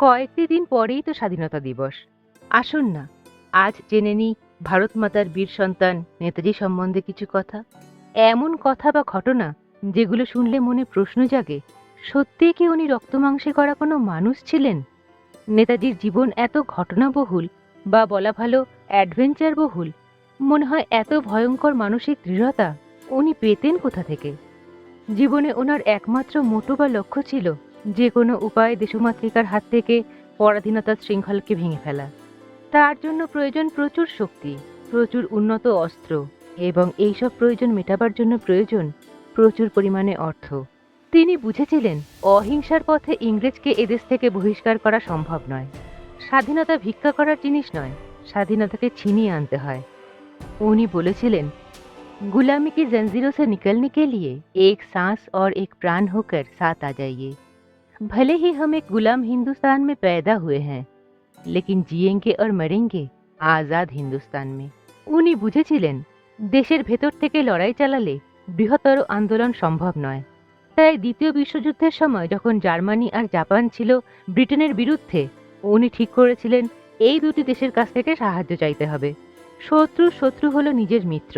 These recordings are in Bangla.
কয়েকটি দিন পরেই তো স্বাধীনতা দিবস। আসুন না, আজ জেনে নিই ভারত মাতার বীর সন্তান নেতাজি সম্বন্ধে কিছু কথা। এমন কথা বা ঘটনা যেগুলো শুনলে মনে প্রশ্ন জাগে, সত্যি কি উনি রক্তমাংসে করা কোনো মানুষ ছিলেন? নেতাজির জীবন এত ঘটনাবহুল বা বলা ভালো অ্যাডভেঞ্চার বহুল মনে হয় এত ভয়ঙ্কর মানসিক দৃঢ়তা উনি পেতেন কোথা থেকে? জীবনে ওনার একমাত্র মোটো বা লক্ষ্য ছিল যে কোনো উপায়ে দেশমাতৃকার হাত থেকে পরাধীনতার শৃঙ্খলকে ভেঙে ফেলা তার জন্য প্রয়োজন প্রচুর শক্তি প্রচুর উন্নত অস্ত্র এবং এইসব প্রয়োজন মেটাবার জন্য প্রয়োজন প্রচুর পরিমাণে অর্থ তিনি বুঝেছিলেন অহিংসার পথে ইংরেজকে এদেশ থেকে বহিষ্কার করা সম্ভব নয় স্বাধীনতা ভিক্ষা করার জিনিস নয় স্বাধীনতাকে ছিনিয়ে আনতে হয় উনি বলেছিলেন गुलामी की जंजीरों से निकलने के लिए एक सांस और एक प्राण होकर साथ आ जाइए भले ही हम एक गुलाम हिंदुस्तान में पैदा हुए हैं लेकिन जिएंगे और मरेंगे আজাদ হিন্দুস্তান মে উনি বুঝেছিলেন দেশের ভেতর থেকে লড়াই চালালে বৃহত্তর আন্দোলন সম্ভব নয় তাই দ্বিতীয় বিশ্বযুদ্ধের সময় যখন জার্মানি আর জাপান ছিল ব্রিটেনের বিরুদ্ধে উনি ঠিক করেছিলেন এই দুটি দেশের কাছ থেকে সাহায্য চাইতে হবে শত্রু শত্রু হলো নিজের মিত্র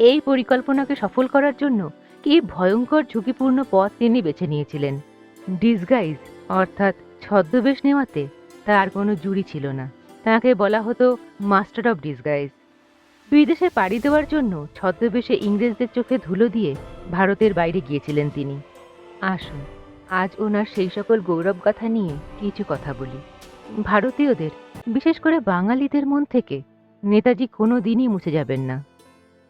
এই পরিকল্পনাকে সফল করার জন্য কি ভয়ঙ্কর ঝুঁকিপূর্ণ পথ তিনি বেছে নিয়েছিলেন ডিসগাইজ অর্থাৎ ছদ্মবেশ নেওয়াতে তার কোনো জুড়ি ছিল না। তাকে বলা হতো মাস্টার অফ ডিসগাইজ বিদেশে পাড়ি দেওয়ার জন্য ছদ্মবেশে ইংরেজদের চোখে ধুলো দিয়ে ভারতের বাইরে গিয়েছিলেন তিনি। আসুন, আজ ওনার সেই সকল গৌরব কথা নিয়ে কিছু কথা বলি। ভারতীয়দের, বিশেষ করে বাঙালিদের মন থেকে, নেতাজি কোনো দিনই মুছে যাবেন না।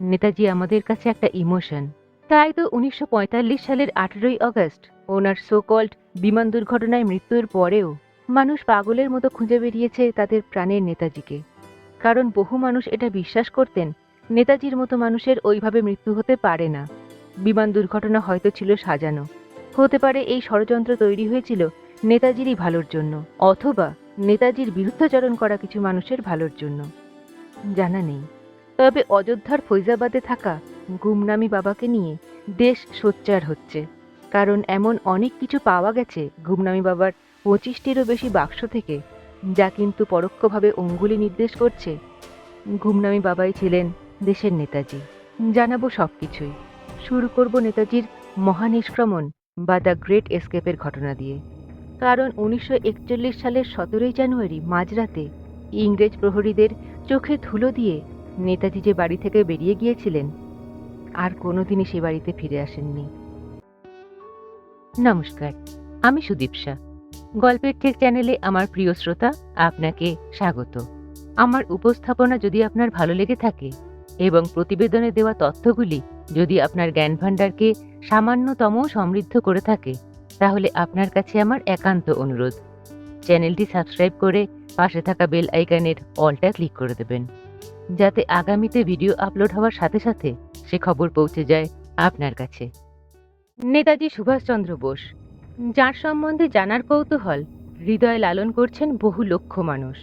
নেতাজি আমাদের কাছে একটা ইমোশন তাই তো উনিশশো পঁয়তাল্লিশ সালের আঠেরোই আগস্ট ওনার সোকল্ড বিমান দুর্ঘটনায় মৃত্যুর পরেও মানুষ পাগলের মতো খুঁজে বেরিয়েছে তাদের প্রাণের নেতাজিকে। কারণ বহু মানুষ এটা বিশ্বাস করতেন, নেতাজির মতো মানুষের ওইভাবে মৃত্যু হতে পারে না। বিমান দুর্ঘটনা হয়তো ছিল সাজানো। হতে পারে এই ষড়যন্ত্র তৈরি হয়েছিল নেতাজিরই ভালোর জন্য, অথবা নেতাজির বিরুদ্ধাচরণ করা কিছু মানুষের ভালোর জন্য। জানা নেই। তবে অযোধ্যার ফৈজাবাদে থাকা গুমনামি বাবাকে নিয়ে দেশ সোচ্চার হচ্ছে। কারণ এমন অনেক কিছু পাওয়া গেছে গুমনামি বাবার পঁচিশটিরও বেশি বাক্স থেকে, যা কিন্তু পরোক্ষভাবে অঙ্গুলি নির্দেশ করছে। গুমনামি বাবাই ছিলেন দেশের নেতাজি। জানাব সব কিছুই শুরু করব নেতাজির মহানিষ্ক্রমণ বা দ্য গ্রেট এসকেপের ঘটনা দিয়ে। কারণ উনিশশো একচল্লিশ সালের সতেরোই জানুয়ারি মাঝরাতে ইংরেজ প্রহরীদের চোখে ধুলো দিয়ে নেতাজি যে বাড়ি থেকে বেরিয়ে গিয়েছিলেন আর কোনোদিনই সে বাড়িতে ফিরে আসেননি। নমস্কার, আমি সুদীপসা। গল্পের ঠেক চ্যানেলে আমার প্রিয় শ্রোতা আপনাকে স্বাগত। আমার উপস্থাপনা যদি আপনার ভালো লেগে থাকে এবং প্রতিবেদনে দেওয়া তথ্যগুলি যদি আপনার জ্ঞান ভাণ্ডারকে সামান্যতম সমৃদ্ধ করে থাকে, তাহলে আপনার কাছে আমার একান্ত অনুরোধ। চ্যানেলটি সাবস্ক্রাইব করে পাশে থাকা বেল আইকনের অলটা ক্লিক করে দেবেন। যাতে আগামীতে ভিডিও আপলোড হওয়ার সাথে সাথে সে খবর পৌঁছে যায় আপনার কাছে। নেতাজি সুভাষচন্দ্র বোস, যার সম্বন্ধে জানার কৌতূহল হৃদয় লালন করছেন বহু লক্ষ মানুষ।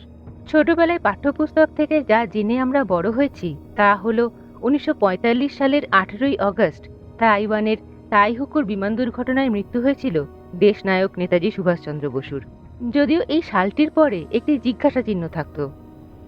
ছোটবেলায় পাঠ্যপুস্তক থেকে যা জেনে আমরা বড় হয়েছি তা হল উনিশশো পঁয়তাল্লিশ সালের আঠেরোই আগস্ট তাইওয়ানের তাইহুকুর বিমান দুর্ঘটনায় মৃত্যু হয়েছিল দেশনায়ক নেতাজি সুভাষচন্দ্র বসুর। যদিও এই সালটির পরে একটি জিজ্ঞাসা চিহ্ন থাকতো।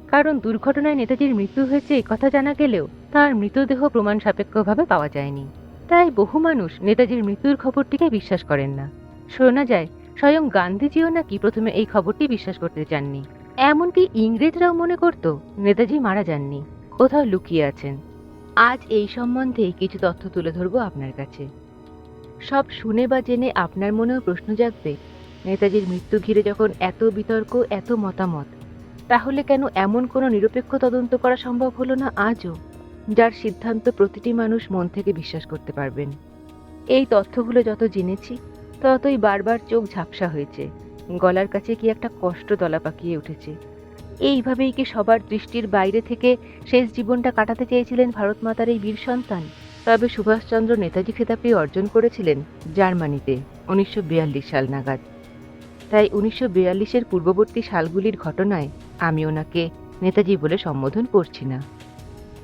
কারণ দুর্ঘটনায় নেতাজির মৃত্যু হয়েছে কথা জানা গেলেও তার মৃতদেহ প্রমাণ সাপেক্ষভাবে পাওয়া যায়নি। তাই বহু মানুষ নেতাজির মৃত্যুর খবরটিকে বিশ্বাস করেন না। শোনা যায়, স্বয়ং গান্ধীজিও নাকি প্রথমে এই খবরটি বিশ্বাস করতে চাননি। এমনকি ইংরেজরাও মনে করত, নেতাজি মারা যাননি। কোথাও লুকিয়ে আছেন। আজ এই সম্বন্ধে কিছু তথ্য তুলে ধরবো আপনার কাছে। সব শুনে বা জেনে আপনার মনেও প্রশ্ন জাগবে, নেতাজির মৃত্যু ঘিরে যখন এত বিতর্ক, এত মতামত তাহলে কেন এমন কোনো নিরপেক্ষ তদন্ত করা সম্ভব হলো না আজও? যার সিদ্ধান্ত প্রতিটি মানুষ মন থেকে বিশ্বাস করতে পারবেন। এই তথ্যগুলো যত জেনেছি, ততই বারবার চোখ ঝাপসা হয়েছে। গলার কাছে কি একটা কষ্ট দলা পাকিয়ে উঠেছে। এইভাবেই কি সবার দৃষ্টির বাইরে থেকে শেষ জীবনটা কাটাতে চেয়েছিলেন ভারত মাতার এই বীর সন্তান? তবে সুভাষচন্দ্র নেতাজি খেতাবটি অর্জন করেছিলেন জার্মানিতে, উনিশশো বিয়াল্লিশ সাল নাগাদ। তাই উনিশশো বিয়াল্লিশের পূর্ববর্তী সালগুলির ঘটনায় আমি ওনাকে নেতাজি বলে সম্বোধন করছি না।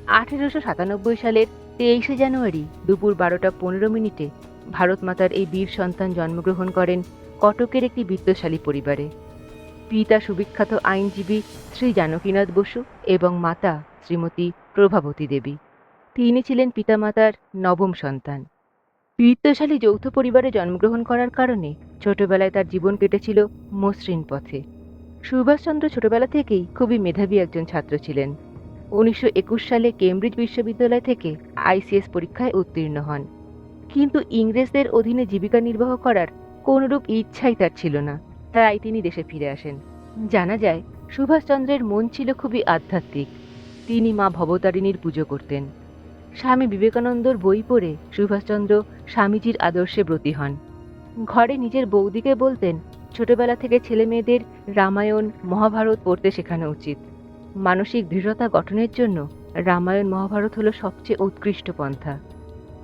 আঠেরোশো সাতানব্বই সালের তেইশে জানুয়ারি দুপুর বারোটা পনেরো মিনিটে ভারত মাতার এই বীর সন্তান জন্মগ্রহণ করেন কটকের একটি বিত্তশালী পরিবারে। পিতা সুবিখ্যাত আইনজীবী শ্রী জানকীনাথ বসু এবং মাতা শ্রীমতী প্রভাবতী দেবী। তিনি ছিলেন পিতামাতার নবম সন্তান। বৃত্তশালী যৌথ পরিবারে জন্মগ্রহণ করার কারণে ছোটবেলায় তার জীবন কেটেছিল মসৃণ পথে। সুভাষচন্দ্র ছোটবেলা থেকেই খুবই মেধাবী একজন ছাত্র ছিলেন। উনিশশো একুশ সালে কেমব্রিজ বিশ্ববিদ্যালয় থেকে আইসিএস পরীক্ষায় উত্তীর্ণ হন। কিন্তু ইংরেজদের অধীনে জীবিকা নির্বাহ করার কোনরূপ ইচ্ছাই তার ছিল না। তাই তিনি দেশে ফিরে আসেন। জানা যায়, সুভাষচন্দ্রের মন ছিল খুবই আধ্যাত্মিক। তিনি মা ভবতারিণীর পুজো করতেন। স্বামী বিবেকানন্দর বই পড়ে সুভাষচন্দ্র স্বামীজির আদর্শে ব্রতী হন। ঘরে নিজের বৌদিকে বলতেন ছোটবেলা থেকে ছেলে মেয়েদের রামায়ণ, মহাভারত পড়তে শেখানো উচিত। মানসিক দৃঢ়তা গঠনের জন্য রামায়ণ, মহাভারত হলো সবচেয়ে উৎকৃষ্ট পন্থা।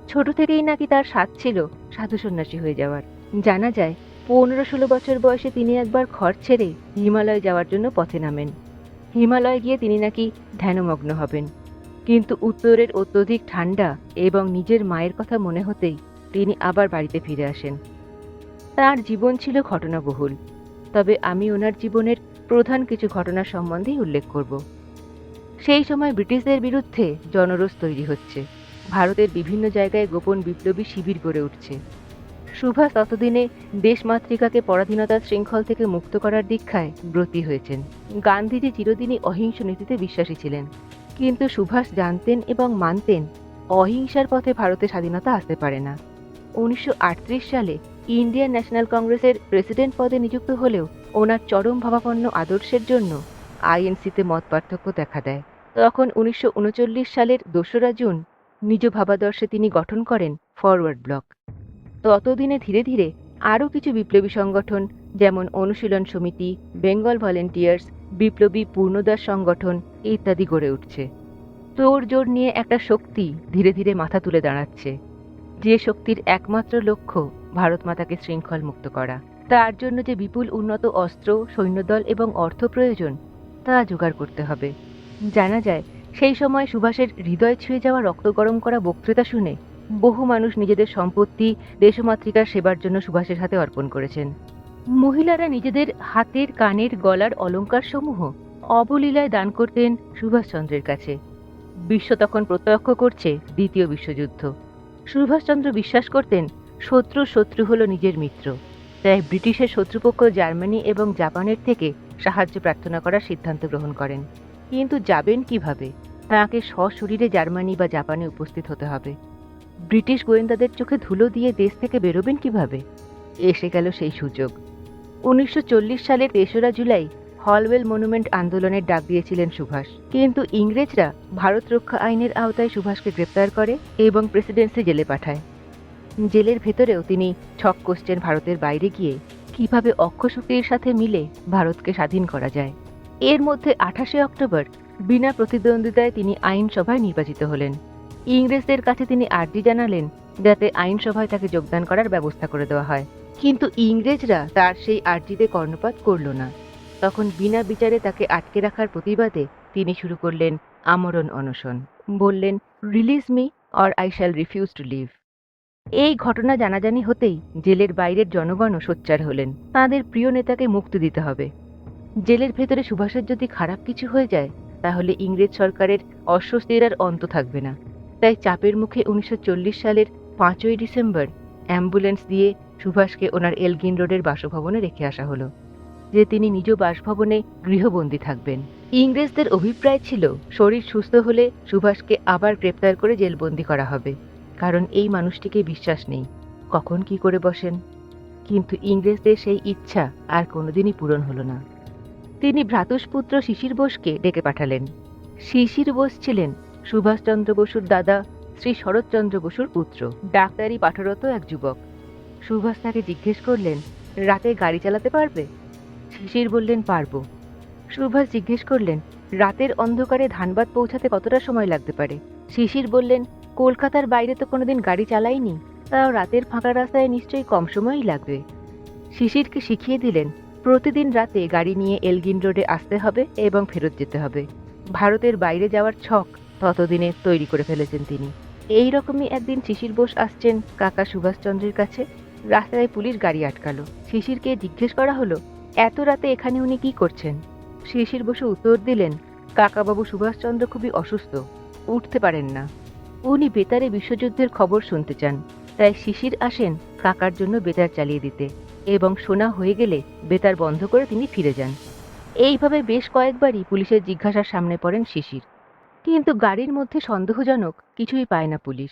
ছোট থেকেই নাকি তার স্বাদ ছিল সাধু সন্ন্যাসী হয়ে যাওয়ার। জানা যায়, পনেরো ষোলো বছর বয়সে তিনি একবার ঘর ছেড়ে হিমালয় যাওয়ার জন্য পথে নামেন। হিমালয় গিয়ে তিনি নাকি ধ্যানমগ্ন হবেন। কিন্তু উত্তরের অত্যধিক ঠান্ডা এবং নিজের মায়ের কথা মনে হতেই তিনি আবার বাড়িতে ফিরে আসেন। তার জীবন ছিল ঘটনাবহুল, তবে আমি ওনার জীবনের প্রধান কিছু ঘটনা সম্বন্ধেই উল্লেখ করব। সেই সময় ব্রিটিশদের বিরুদ্ধে জনরোষ তৈরি হচ্ছে। ভারতের বিভিন্ন জায়গায় গোপন বিপ্লবী শিবির গড়ে উঠছে। সুভাষ ততদিনে দেশমাতৃকাকে পরাধীনতার শৃঙ্খল থেকে মুক্ত করার দীক্ষায় ব্রতী হয়েছেন। গান্ধীজি চিরদিনই অহিংস নীতিতে বিশ্বাসী ছিলেন। কিন্তু সুভাষ জানতেন এবং মানতেন, অহিংসার পথে ভারতে স্বাধীনতা আসতে পারে না। উনিশশো আটত্রিশ সালে ইন্ডিয়ান ন্যাশনাল কংগ্রেসের প্রেসিডেন্ট পদে নিযুক্ত হলেও ওনার চরম ভাবাপন্ন আদর্শের জন্য আইএনসিতে মত পার্থক্য দেখা দেয়। তখন উনিশশো উনচল্লিশ সালের দোসরা জুন নিজ ভাবাদর্শে তিনি গঠন করেন ফরওয়ার্ড ব্লক। ততদিনে ধীরে ধীরে আরও কিছু বিপ্লবী সংগঠন যেমন অনুশীলন সমিতি, বেঙ্গল ভলেন্টিয়ার্স, বিপ্লবী পূর্ণদাস সংগঠন ইত্যাদি গড়ে উঠছে। তোড় জোর নিয়ে একটা শক্তি ধীরে ধীরে মাথা তুলে দাঁড়াচ্ছে। যে শক্তির একমাত্র লক্ষ্য ভারত মাতাকে শৃঙ্খল মুক্ত করা। তার জন্য যে বিপুল উন্নত অস্ত্র, সৈন্যদল এবং অর্থ প্রয়োজন, তা জোগাড় করতে হবে। জানা যায়, সেই সময় সুভাষের হৃদয় ছুঁয়ে যাওয়া রক্ত গরম করা বক্তৃতা শুনে বহু মানুষ নিজেদের সম্পত্তি, দেশমাতৃকার সেবার জন্য সুভাষের হাতে অর্পণ করেছেন। মহিলারা নিজেদের হাতের, কানের, গলার অলংকার সমূহ অবলীলায় দান করতেন সুভাষচন্দ্রের কাছে। বিশ্ব তখন প্রত্যক্ষ করছে দ্বিতীয় বিশ্বযুদ্ধ। সুভাষচন্দ্র বিশ্বাস করতেন শত্রু শত্রু হলো নিজের মিত্র। তাই ব্রিটিশের শত্রুপক্ষ জার্মানি এবং জাপানের থেকে সাহায্য প্রার্থনা করার সিদ্ধান্ত গ্রহণ করেন। কিন্তু যাবেন কীভাবে? তাঁকে সশরীরে জার্মানি বা জাপানে উপস্থিত হতে হবে। ব্রিটিশ গোয়েন্দাদের চোখে ধুলো দিয়ে দেশ থেকে বেরোবেন কীভাবে? এসে গেল সেই সুযোগ। উনিশশো চল্লিশ সালের তেসরা জুলাই হলওয়েল মনুমেন্ট আন্দোলনের ডাক দিয়েছিলেন সুভাষ। কিন্তু ইংরেজরা ভারত রক্ষা আইনের আওতায় সুভাষকে গ্রেপ্তার করে এবং প্রেসিডেন্সি জেলে পাঠায়। জেলের ভেতরেও তিনি ছক কষছেন ভারতের বাইরে গিয়ে কীভাবে অক্ষশক্তির সাথে মিলে ভারতকে স্বাধীন করা যায়। এর মধ্যে আঠাশে অক্টোবর বিনা প্রতিদ্বন্দ্বিতায় তিনি আইনসভায় নির্বাচিত হলেন। ইংরেজদের কাছে তিনি আর্জি জানালেন যাতে আইনসভায় তাকে যোগদান করার ব্যবস্থা করে দেওয়া হয়। কিন্তু ইংরেজরা তার সেই আর্জিতে কর্ণপাত করল না। তখন বিনা বিচারে তাকে আটকে রাখার প্রতিবাদে তিনি শুরু করলেন আমরণ অনশন। বললেন release me or I shall refuse to leave এই ঘটনা জানাজানি হতেই জেলের বাইরের জনগণও সোচ্চার হলেন। তাঁদের প্রিয় নেতাকে মুক্তি দিতে হবে। জেলের ভেতরে সুভাষের যদি খারাপ কিছু হয়ে যায়, তাহলে ইংরেজ সরকারের অস্বস্তির আর অন্ত থাকবে না। তাই চাপের মুখে উনিশশো চল্লিশ সালের পাঁচই ডিসেম্বর অ্যাম্বুলেন্স দিয়ে সুভাষকে ওনার এলগিন রোডের বাসভবনে রেখে আসা হলো, যে তিনি নিজ বাসভবনে গৃহবন্দী থাকবেন। ইংরেজদের অভিপ্রায় ছিল, শরীর সুস্থ হলে সুভাষকে আবার গ্রেপ্তার করে জেলবন্দি করা হবে। কারণ এই মানুষটিকে বিশ্বাস নেই। কখন কি করে বসেন? কিন্তু ইংরেজদের সেই ইচ্ছা আর কোনোদিনই পূরণ হলো না। তিনি ভ্রাতুষ্পুত্র শিশির বোসকে ডেকে পাঠালেন। শিশির বোস ছিলেন সুভাষচন্দ্র বসুর দাদা শ্রী শরৎচন্দ্র বসুর পুত্র। ডাক্তারি পাঠরত এক যুবক। সুভাষ তাকে জিজ্ঞেস করলেন, রাতে গাড়ি চালাতে পারবে? শিশির বললেন, পারব। সুভাষ জিজ্ঞেস করলেন, রাতের অন্ধকারে ধানবাদ পৌঁছাতে কতটা সময় লাগতে পারে? শিশির বললেন কলকাতার বাইরে তো কোনোদিন গাড়ি চালাইনি, তাও রাতের ফাঁকা রাস্তায় নিশ্চয়ই কম সময়ই লাগবে। শিশিরকে শিখিয়ে দিলেন, প্রতিদিন রাতে গাড়ি নিয়ে এলগিন রোডে আসতে হবে এবং ফেরত যেতে হবে। ভারতের বাইরে যাওয়ার ছক ততদিনে তৈরি করে ফেলেছেন তিনি। এই রকমই একদিন শিশির বোস আসছেন কাকা সুভাষচন্দ্রের কাছে। রাস্তায় পুলিশ গাড়ি আটকালো। শিশিরকে জিজ্ঞেস করা হলো, এত রাতে এখানে উনি কি করছেন? শিশির বসু উত্তর দিলেন, কাকাবাবু সুভাষচন্দ্র খুবই অসুস্থ, উঠতে পারেন না। উনি বেতারে বিশ্বযুদ্ধের খবর শুনতে চান, তাই শিশির আসেন কাকার জন্য বেতার চালিয়ে দিতে এবং শোনা হয়ে গেলে বেতার বন্ধ করে তিনি ফিরে যান। এইভাবে বেশ কয়েকবারই পুলিশের জিজ্ঞাসার সামনে পড়েন শিশির। কিন্তু গাড়ির মধ্যে সন্দেহজনক কিছুই পায় না পুলিশ।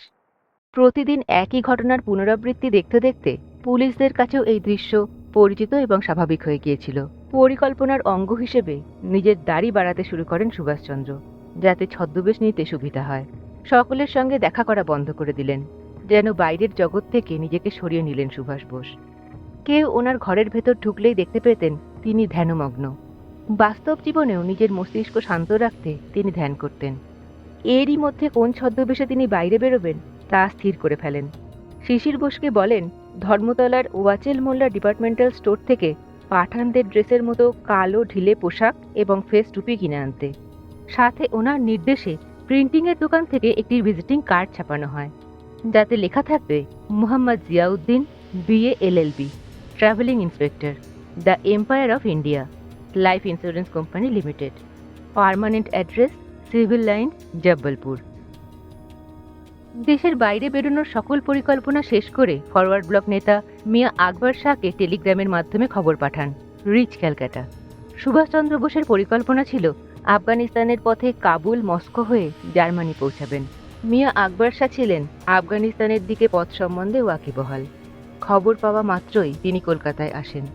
প্রতিদিন একই ঘটনার পুনরাবৃত্তি দেখতে দেখতে পুলিশদের কাছেও এই দৃশ্য পরিচিত এবং স্বাভাবিক হয়ে গিয়েছিল। পরিকল্পনার অঙ্গ হিসেবে নিজের দাড়ি বাড়াতে শুরু করেন সুভাষচন্দ্র, যাতে ছদ্মবেশ নিতে সুবিধা হয়। সকলের সঙ্গে দেখা করা বন্ধ করে দিলেন, যেন বাইরের জগৎ থেকে নিজেকে সরিয়ে নিলেন সুভাষ বোস। কেউ ওনার ঘরের ভেতর ঢুকলেই দেখতে পেতেন তিনি ধ্যানমগ্ন। বাস্তব জীবনেও নিজের মস্তিষ্ক শান্ত রাখতে তিনি ধ্যান করতেন। এরই মধ্যে কোন ছদ্মবেশে তিনি বাইরে বেরোবেন তা স্থির করে ফেলেন। শিশির বোসকে বলেন, ধর্মতলার ওয়াচেল মোল্লা ডিপার্টমেন্টাল স্টোর থেকে পাঠানদের ড্রেসের মতো কালো ঢিলে পোশাক এবং ফেস টুপি কিনে আনতে। সাথে ওনার নির্দেশে প্রিন্টিংয়ের দোকান থেকে একটি ভিজিটিং কার্ড ছাপানো হয়, যাতে লেখা থাকবে, Muhammad Ziauddin, BA LLB, travelling inspector, the Empire of India, life insurance company limited, permanent address, civil line, Jabalpur. দেশের বাইরে বেরোনোর সকল পরিকল্পনা শেষ করে ফরওয়ার্ড ব্লক নেতা মিয়া আকবর শাহকে টেলিগ্রামের মাধ্যমে খবর পাঠান, রিচ ক্যালকাটা। সুভাষচন্দ্র বোসের পরিকল্পনা ছিল আফগানিস্তানের পথে কাবুল, মস্কো হয়ে জার্মানি পৌঁছাবেন। মিয়া আকবর শাহ ছিলেন আফগানিস্তানের দিকে পথ সম্বন্ধে ওয়াকিবহাল। খবর পাওয়া মাত্রই তিনি কলকাতায় আসেন।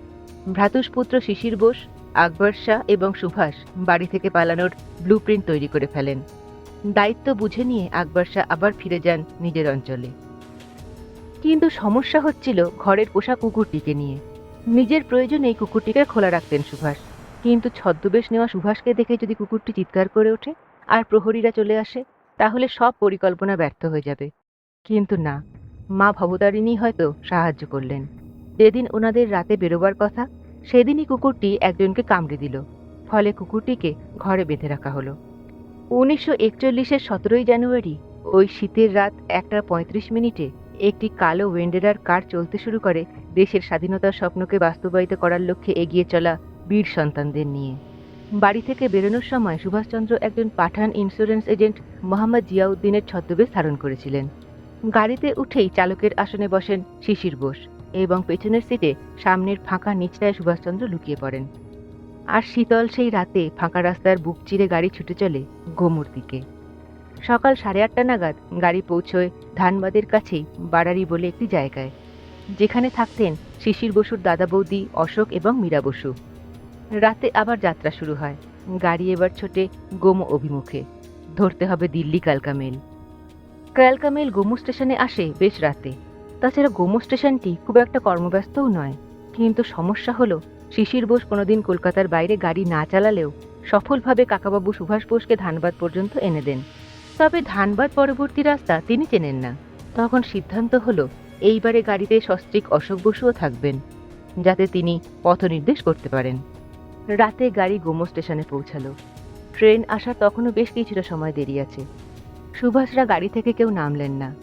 ভ্রাতুষ্পুত্র শিশির বোস, আকবর শাহ এবং সুভাষ বাড়ি থেকে পালানোর ব্লুপ্রিন্ট তৈরি করে ফেলেন। দায়িত্ব বুঝে নিয়ে আকবর শাহ আবার ফিরে যান নিজের অঞ্চলে। কিন্তু সমস্যা হচ্ছিল ঘরের পোষা কুকুরটিকে নিয়ে। নিজের প্রয়োজনে এই কুকুরটিকে খোলা রাখতেন সুভাষ। কিন্তু ছদ্মবেশ নেওয়া সুভাষকে দেখে যদি কুকুরটি চিৎকার করে ওঠে আর প্রহরীরা চলে আসে, তাহলে সব পরিকল্পনা ব্যর্থ হয়ে যাবে। কিন্তু না, মা ভবতারিণী হয়তো সাহায্য করলেন। যেদিন ওনাদের রাতে বেরোবার কথা, সেদিনই কুকুরটি একজনকে কামড়ে দিল, ফলে কুকুরটিকে ঘরে বেঁধে রাখা হলো। উনিশশো একচল্লিশের সতেরোই জানুয়ারি, ওই শীতের রাত একটা পঁয়ত্রিশ মিনিটে একটি কালো ওয়েন্ডেরার কার চলতে শুরু করে দেশের স্বাধীনতার স্বপ্নকে বাস্তবায়িত করার লক্ষ্যে এগিয়ে চলা বীর সন্তানদের নিয়ে। বাড়ি থেকে বেরোনোর সময় সুভাষচন্দ্র একজন পাঠান ইন্স্যুরেন্স এজেন্ট মোহাম্মদ জিয়াউদ্দিনের ছদ্মবেশ ধারণ করেছিলেন। গাড়িতে উঠেই চালকের আসনে বসেন শিশির বোস এবং পেছনের সিটে সামনের ফাঁকা নিচটায় সুভাষচন্দ্র লুকিয়ে পড়েন। আর শীতল সেই রাতে ফাঁকা রাস্তার বুক চিরে গাড়ি ছুটে চলে গোমুর দিকে। সকাল সাড়ে আটটা নাগাদ গাড়ি পৌঁছয় ধানবাদের কাছেই বাড়ারি বলে একটি জায়গায়। যেখানে থাকতেন শিশির বসুর দাদা বৌদি অশোক এবং মীরা বসু। রাতে আবার যাত্রা শুরু হয়। গাড়ি এবার ছোটে গোমো অভিমুখে। ধরতে হবে দিল্লি কালকা মেল কালকা মেল গোমো স্টেশনে আসে বেশ রাতে। তাছাড়া গোমো স্টেশনটি খুব একটা কর্মব্যস্তও নয়। কিন্তু সমস্যা হলো, শিশির বোস কোনোদিন কলকাতার বাইরে গাড়ি না চালালেও সফলভাবে কাকাবাবু সুভাষ বোসকে ধানবাদ পর্যন্ত এনে দেন। তবে ধানবাদ পরবর্তী রাস্তা তিনি চেনেন না। তখন সিদ্ধান্ত হলো, এইবারে গাড়িতে সস্ত্রীক অশোক বসুও থাকবেন, যাতে তিনি পথ নির্দেশ করতে পারেন। রাতে গাড়ি গোমো স্টেশনে পৌঁছালো। ট্রেন আসার তখনও বেশ কিছুটা সময় দেরি আছে। সুভাষরা গাড়ি থেকে কেউ নামলেন না।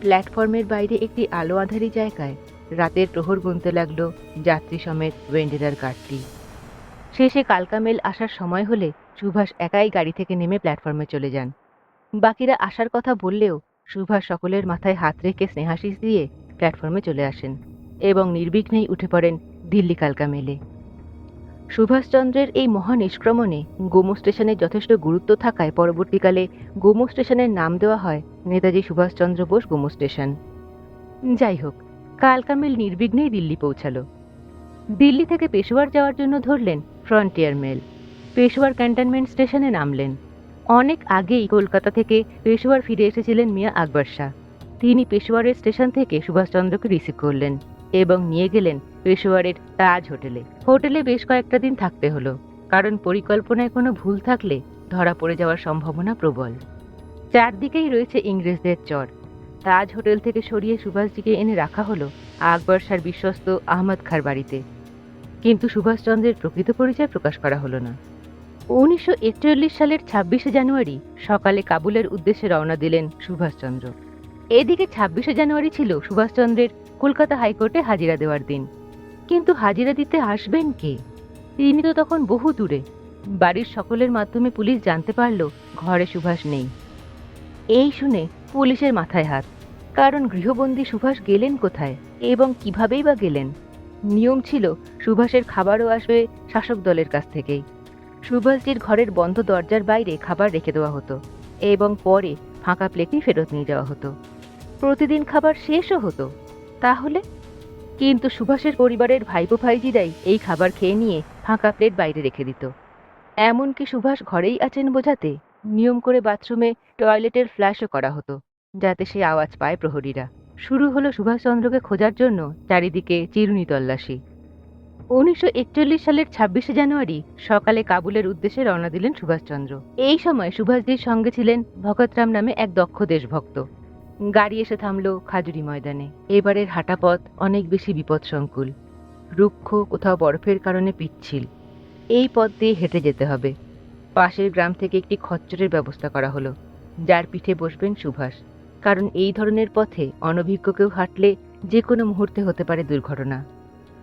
প্ল্যাটফর্মের বাইরে একটি আলো আধারি জায়গায় রাতের প্রহর গুনতে লাগল যাত্রী সমেত ওয়েন্ডেরার কারটি। শেষে কালকামেল আসার সময় হলে সুভাষ একাই গাড়ি থেকে নেমে প্ল্যাটফর্মে চলে যান। বাকিরা আসার কথা বললেও সুভাষ সকলের মাথায় হাত রেখে স্নেহাশিস দিয়ে প্ল্যাটফর্মে চলে আসেন এবং নির্বিঘ্নেই উঠে পড়েন দিল্লি কালকা মেলে সুভাষচন্দ্রের এই মহা নিষ্ক্রমণে গোমো স্টেশনের যথেষ্ট গুরুত্ব থাকায় পরবর্তীকালে গোমো স্টেশনের নাম দেওয়া হয় নেতাজি সুভাষচন্দ্র বোস গোমো স্টেশন। যাই হোক, কালকামেল নির্বিঘ্নেই দিল্লি পৌঁছালো। দিল্লি থেকে পেশোয়ার যাওয়ার জন্য ধরলেন ফ্রন্টিয়ার মেল। পেশোয়ার ক্যান্টনমেন্ট স্টেশনে নামলেন। অনেক আগেই কলকাতা থেকে পেশোয়ার ফিরে এসেছিলেন মিয়া আকবর শাহ। তিনি পেশোয়ারের স্টেশন থেকে সুভাষচন্দ্রকে রিসিভ করলেন। এবং নিয়ে গেলেন পেশোয়ারের তাজ হোটেলে। হোটেলে বেশ কয়েকটা দিন থাকতে হলো, কারণ পরিকল্পনায় কোনো ভুল থাকলে ধরা পড়ে যাওয়ার সম্ভাবনা প্রবল। চারদিকেই রয়েছে ইংরেজদের চর। তাজ হোটেল থেকে সরিয়ে সুভাষজিকে এনে রাখা হলো আকবর শাহর বিশ্বস্ত আহমদ খার বাড়িতে। কিন্তু সুভাষচন্দ্রের প্রকৃত পরিচয় প্রকাশ করা হলো না। উনিশশো একচল্লিশ সালের ছাব্বিশে জানুয়ারি সকালে কাবুলের উদ্দেশ্যে রওনা দিলেন সুভাষচন্দ্র। এদিকে ছাব্বিশে জানুয়ারি ছিল সুভাষচন্দ্রের কলকাতা হাইকোর্টে হাজিরা দেওয়ার দিন। কিন্তু হাজিরা দিতে আসবেন কে? তিনি তো তখন বহু দূরে। বাড়ির সকলের মাধ্যমে পুলিশ জানতে পারল ঘরে সুভাষ নেই। এই শুনে পুলিশের মাথায় হাত। কারণ গৃহবন্দী সুভাষ গেলেন কোথায় এবং কিভাবেই বা গেলেন? নিয়ম ছিল, সুভাষের খাবারও আসবে শাসক দলের কাছ থেকেই। সুভাষজির ঘরের বন্ধ দরজার বাইরে খাবার রেখে দেওয়া হতো এবং পরে ফাঁকা প্লেটই ফেরত নিয়ে যাওয়া হতো। প্রতিদিন খাবার শেষও হতো। তাহলে? কিন্তু সুভাষের পরিবারের ভাইপো ভাইজিরাই এই খাবার খেয়ে নিয়ে ফাঁকা প্লেট বাইরে রেখে দিত। এমনকি সুভাষ ঘরেই আছেন বোঝাতে নিয়ম করে বাথরুমে টয়লেটের ফ্ল্যাশও করা হতো, যাতে সে আওয়াজ পায় প্রহরীরা। শুরু হলো সুভাষচন্দ্রকে খোঁজার জন্য চারিদিকে চিরুনি তল্লাশি। উনিশশো একচল্লিশ সালের ছাব্বিশে জানুয়ারি সকালে কাবুলের উদ্দেশ্যে রওনা দিলেন সুভাষচন্দ্র। এই সময় সুভাষজির সঙ্গে ছিলেন ভগতরাম নামে এক দক্ষ দেশভক্ত। গাড়ি এসে থামল খাজুরি ময়দানে। এবারের হাঁটাপথ অনেক বেশি বিপদসংকুল। রুক্ষ কোথাও বরফের কারণে পিচ্ছিল। এই পথ দিয়ে হেঁটে যেতে হবে। পাশের গ্রাম থেকে একটি খচ্চরের ব্যবস্থা করা হলো, যার পিঠে বসবেন সুভাষ। কারণ এই ধরনের পথে অনভিজ্ঞ কেউ হাঁটলে যে কোনো মুহূর্তে হতে পারে দুর্ঘটনা।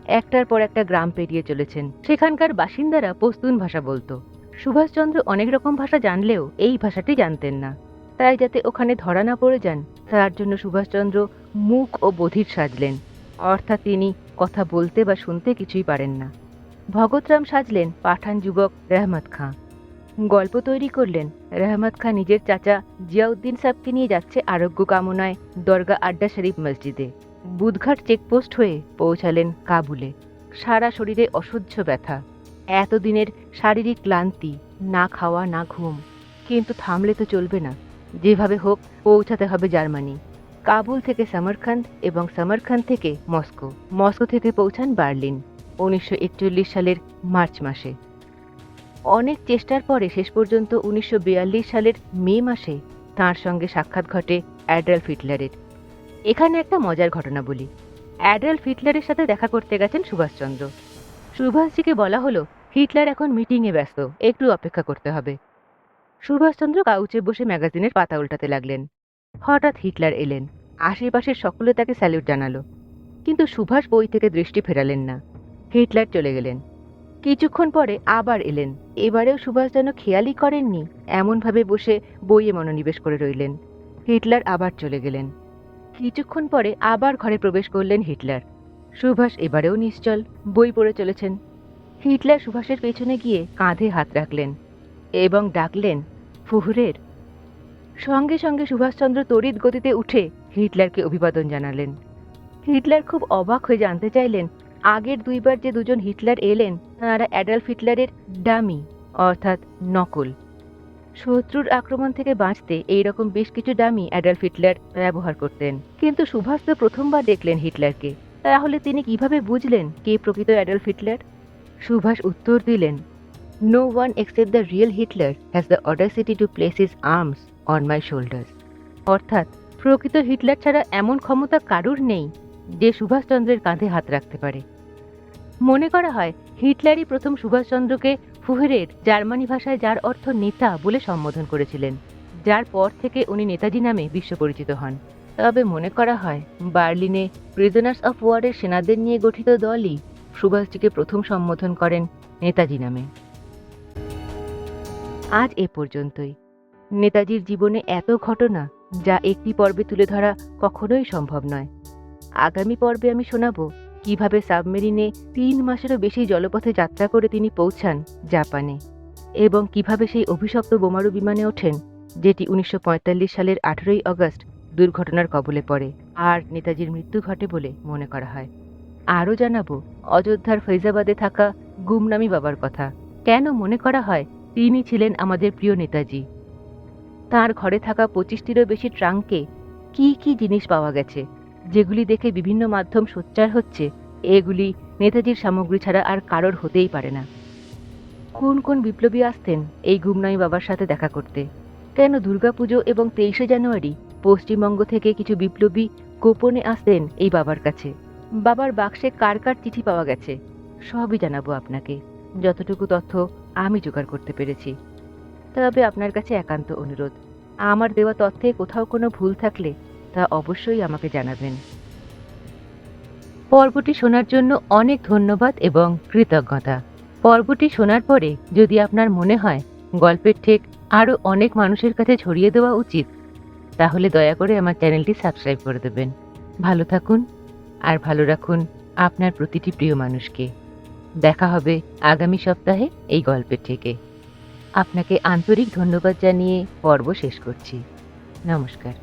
একটার পর একটা গ্রাম পেরিয়ে চলেছেন। সেখানকার বাসিন্দারা পস্তুন ভাষা বলতো। সুভাষচন্দ্র অনেক রকম ভাষা জানলেও এই ভাষাটি জানতেন না। তাই যাতে ওখানে ধরা না পড়ে যান তার জন্য সুভাষচন্দ্র মুখ ও বধির সাজলেন। অর্থাৎ তিনি কথা বলতে বা শুনতে কিছুই পারেন না। ভগতরাম সাজলেন পাঠান যুবক রেহমত খাঁ। গল্প তৈরি করলেন রেহমত খাঁ নিজের চাচা জিয়াউদ্দিন সাহেবকে নিয়ে যাচ্ছে আরোগ্য কামনায় দরগা আড্ডা শরীফ মসজিদে। বুধঘাট চেকপোস্ট হয়ে পৌঁছালেন কাবুলে। সারা শরীরে অসহ্য ব্যথা। এতদিনের শারীরিক ক্লান্তি, না খাওয়া, না ঘুম। কিন্তু থামলে তো চলবে না। যেভাবে হোক পৌঁছাতে হবে জার্মানি, কাবুল থেকে সমরখান্দ এবং সমরখান্দ থেকে মস্কো। মস্কো থেকে পৌঁছান বার্লিন, উনিশশো একচল্লিশ সালের মার্চ মাসে। অনেক চেষ্টার পরে শেষ পর্যন্ত উনিশশো বিয়াল্লিশ সালের মে মাসে তার সঙ্গে সাক্ষাৎ ঘটে অ্যাডাল্ফ হিটলারের। এখানে একটা মজার ঘটনা বলি। অ্যাডাল্ফ হিটলারের সাথে দেখা করতে গেছেন সুভাষচন্দ্র। সুভাষজিকে বলা হলো, হিটলার এখন মিটিংয়ে ব্যস্ত, একটু অপেক্ষা করতে হবে। সুভাষচন্দ্র কাউচে বসে ম্যাগাজিনের পাতা উল্টাতে লাগলেন। হঠাৎ হিটলার এলেন। আশেপাশের সকলে তাকে স্যালিউট জানালো। কিন্তু সুভাষ বই থেকে দৃষ্টি ফেরালেন না। হিটলার চলে গেলেন। কিছুক্ষণ পরে আবার এলেন। এবারেও সুভাষ যেন খেয়ালই করেননি, এমনভাবে বসে বইয়ে মনোনিবেশ করে রইলেন। হিটলার আবার চলে গেলেন। কিছুক্ষণ পরে আবার ঘরে প্রবেশ করলেন হিটলার। সুভাষ এবারেও নিশ্চল, বই পড়ে চলেছেন। হিটলার সুভাষের পেছনে গিয়ে কাঁধে হাত রাখলেন। এবং ডাকলেন, ফুহুরের। সঙ্গে সঙ্গে সুভাষচন্দ্র তড়িৎ গতিতে উঠে হিটলারকে অভিবাদন জানালেন। হিটলার খুব অবাক হয়ে জানতে চাইলেন, আগের দুইবার যে দুজন হিটলার এলেন, তাঁরা অ্যাডাল্ফ হিটলারের ডামি অর্থাৎ নকল শত্রুর আক্রমণ থেকে বাঁচতে এই রকম বেশ কিছু ডামি অ্যাডাল্ফ হিটলার ব্যবহার করতেন। কিন্তু সুভাষ তো প্রথমবার দেখলেন হিটলারকে। তাহলে তিনি কীভাবে বুঝলেন কে প্রকৃত অ্যাডাল্ফ হিটলার? সুভাষ উত্তর দিলেন no one except the real Hitler has the audacity to place his arms on my shoulders অর্থাৎ, প্রকৃত হিটলার ছাড়া এমন ক্ষমতা কারুর নেই যে সুভাষচন্দ্রের কাঁধে হাত রাখতে পারে। মনে করা হয় হিটলারই প্রথম সুভাষচন্দ্রকে ফুহেরের জার্মানি ভাষায় যার অর্থ নেতা বলে সম্বোধন করেছিলেন, যার পর থেকে উনি নেতাজি নামে বিশ্ব পরিচিত হন। তবে মনে করা হয়, বার্লিনে প্রিজনার্স অফ ওয়ারের সেনাদের নিয়ে গঠিত দলই সুভাষজিকে প্রথম সম্বোধন করেন নেতাজি নামে। আজ এ পর্যন্তই। নেতাজির জীবনে এত ঘটনা যা একটি পর্বে তুলে ধরা কখনোই সম্ভব নয়। আগামী পর্বে আমি শোনাব কীভাবে সাবমেরিনে তিন মাসেরও বেশি জলপথে যাত্রা করে তিনি পৌঁছান জাপানে এবং কীভাবে সেই অভিশপ্ত বোমারু বিমানে ওঠেন, যেটি উনিশশো পঁয়তাল্লিশ সালের আঠেরোই আগস্ট দুর্ঘটনার কবলে পড়ে আর নেতাজির মৃত্যু ঘটে বলে মনে করা হয়। আরও জানাব, অযোধ্যার ফৈজাবাদে থাকা গুমনামি বাবার কথা। কেন মনে করা হয় তিনি ছিলেন আমাদের প্রিয় নেতাজি। তার ঘরে থাকা পঁচিশটিরও বেশি ট্রাঙ্কে কি কি জিনিস পাওয়া গেছে, যেগুলি দেখে বিভিন্ন মাধ্যম সোচ্চার হচ্ছে, এগুলি নেতাজির সামগ্রী ছাড়া আর কারোর হতেই পারে না। কোন কোন বিপ্লবী আসতেন এই গুমনামি বাবার সাথে দেখা করতে? কেন দুর্গাপুজো এবং তেইশে জানুয়ারি পশ্চিমবঙ্গ থেকে কিছু বিপ্লবী গোপনে আসতেন এই বাবার কাছে? বাবার বাক্সে কার কার চিঠি পাওয়া গেছে? সবই জানাব আপনাকে। যতটুকু তথ্য আমি জোগাড় করতে পেরেছি। তবে আপনার কাছে একান্ত অনুরোধ। আমার দেওয়া তথ্যে কোথাও কোনো ভুল থাকলে তা অবশ্যই আমাকে জানাবেন। পর্বটি শোনার জন্য অনেক ধন্যবাদ এবং কৃতজ্ঞতা। পর্বটি শোনার পরে যদি আপনার মনে হয় গল্পের ঠেক আরও অনেক মানুষের কাছে ছড়িয়ে দেওয়া উচিত, তাহলে দয়া করে আমার চ্যানেলটি সাবস্ক্রাইব করে দেবেন। ভালো থাকুন আর ভালো রাখুন আপনার প্রতিটি প্রিয় মানুষকে। দেখা হবে আগামী সপ্তাহে এই গল্পের থেকে। আপনাকে আন্তরিক ধন্যবাদ জানিয়ে পর্ব শেষ করছি। নমস্কার।